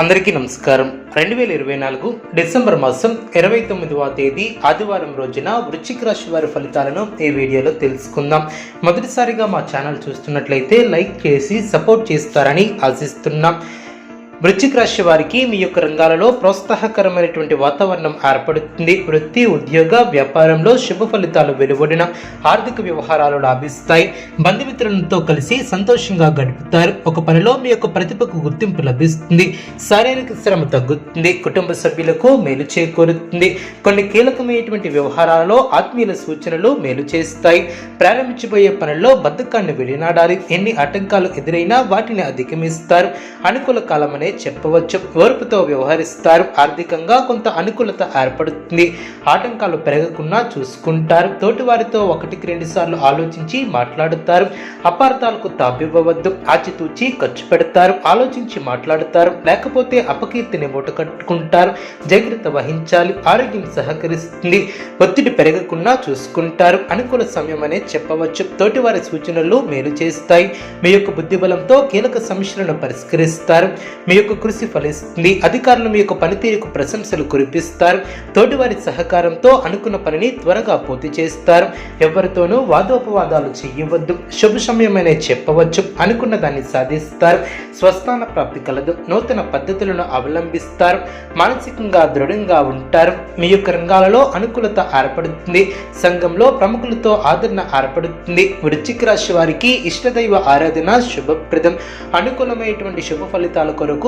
అందరికీ నమస్కారం. రెండు వేల ఇరవై నాలుగు డిసెంబర్ మాసం ఇరవై తొమ్మిదవ తేదీ ఆదివారం రోజున వృశ్చిక రాశి వారి ఫలితాలను ఈ వీడియోలో తెలుసుకుందాం. మొదటిసారిగా మా ఛానల్ చూస్తున్నట్లయితే లైక్ చేసి సపోర్ట్ చేస్తారని ఆశిస్తున్నాం. వృశ్చిక రాశి వారికి మీ యొక్క రంగాలలో ప్రోత్సాహకరమైనటువంటి వాతావరణం ఏర్పడుతుంది. వృత్తి ఉద్యోగ వ్యాపారంలో శుభ ఫలితాలు వెలువడిన ఆర్థిక వ్యవహారాలు లాభిస్తాయి. బంధుమిత్రులతో కలిసి సంతోషంగా గడుపుతారు. ఒక పనిలో మీ యొక్క ప్రతిభకు గుర్తింపు లభిస్తుంది. శారీరక శ్రమ తగ్గుతుంది. కుటుంబ సభ్యులకు మేలు చేకూరుతుంది. కొన్ని కీలకమైనటువంటి వ్యవహారాలలో ఆత్మీయుల సూచనలు మేలు చేస్తాయి. ప్రారంభించబోయే పనుల్లో బద్ధకాన్ని విడినాడాలి ఎన్ని ఆటంకాలు ఎదురైనా వాటిని అధిగమిస్తారు. అనుకూల కాలమనే చెప్పవచ్చు. ఓర్పుతో వ్యవహరిస్తారు. ఆర్థికంగా కొంత అనుకూలత ఏర్పడుతుంది. ఆటంకాలు పెరగకుండా చూసుకుంటారు. తోటివారితో ఒకటికి రెండు సార్లు ఆలోచించి మాట్లాడుతారు. అపార్థాలకు తాపివ్వవద్దు ఆచితూచి ఖర్చు పెడతారు. ఆలోచించి మాట్లాడతారు. లేకపోతే అపకీర్తిని మూటకట్టుకుంటారు జాగ్రత్త వహించాలి. ఆరోగ్యం సహకరిస్తుంది. ఒత్తిడి పెరగకుండా చూసుకుంటారు. అనుకూల సమయం అనే చెప్పవచ్చు. తోటివారి సూచనలు మేలు చేస్తాయి. మీ యొక్క బుద్ధిబలంతో కీలక సమస్యలను పరిష్కరిస్తారు. మీ యొక్క కృషి ఫలిస్తుంది. అధికారులు మీ యొక్క పనితీరుకు ప్రశంసలు కురిపిస్తారు. తోటివారి సహకారంతో అనుకున్న పనిని త్వరగా పూర్తి చేస్తారు. ఎవరితోనూ వాదోపవాదాలు చేయవద్దు. శుభ సమయమనే చెప్పవచ్చు. అనుకున్న దాన్ని సాధిస్తారు. స్వస్థాన ప్రాప్తి కలదు. నూతన పద్ధతులను అవలంబిస్తారు. మానసికంగా దృఢంగా ఉంటారు. మీ యొక్క రంగాలలో అనుకూలత ఏర్పడుతుంది. సంఘంలో ప్రముఖులతో ఆదరణ ఏర్పడుతుంది. వృశ్చిక రాశి వారికి ఇష్టదైవ ఆరాధన శుభప్రదం. అనుకూలమైనటువంటి శుభ ఫలితాల కొరకు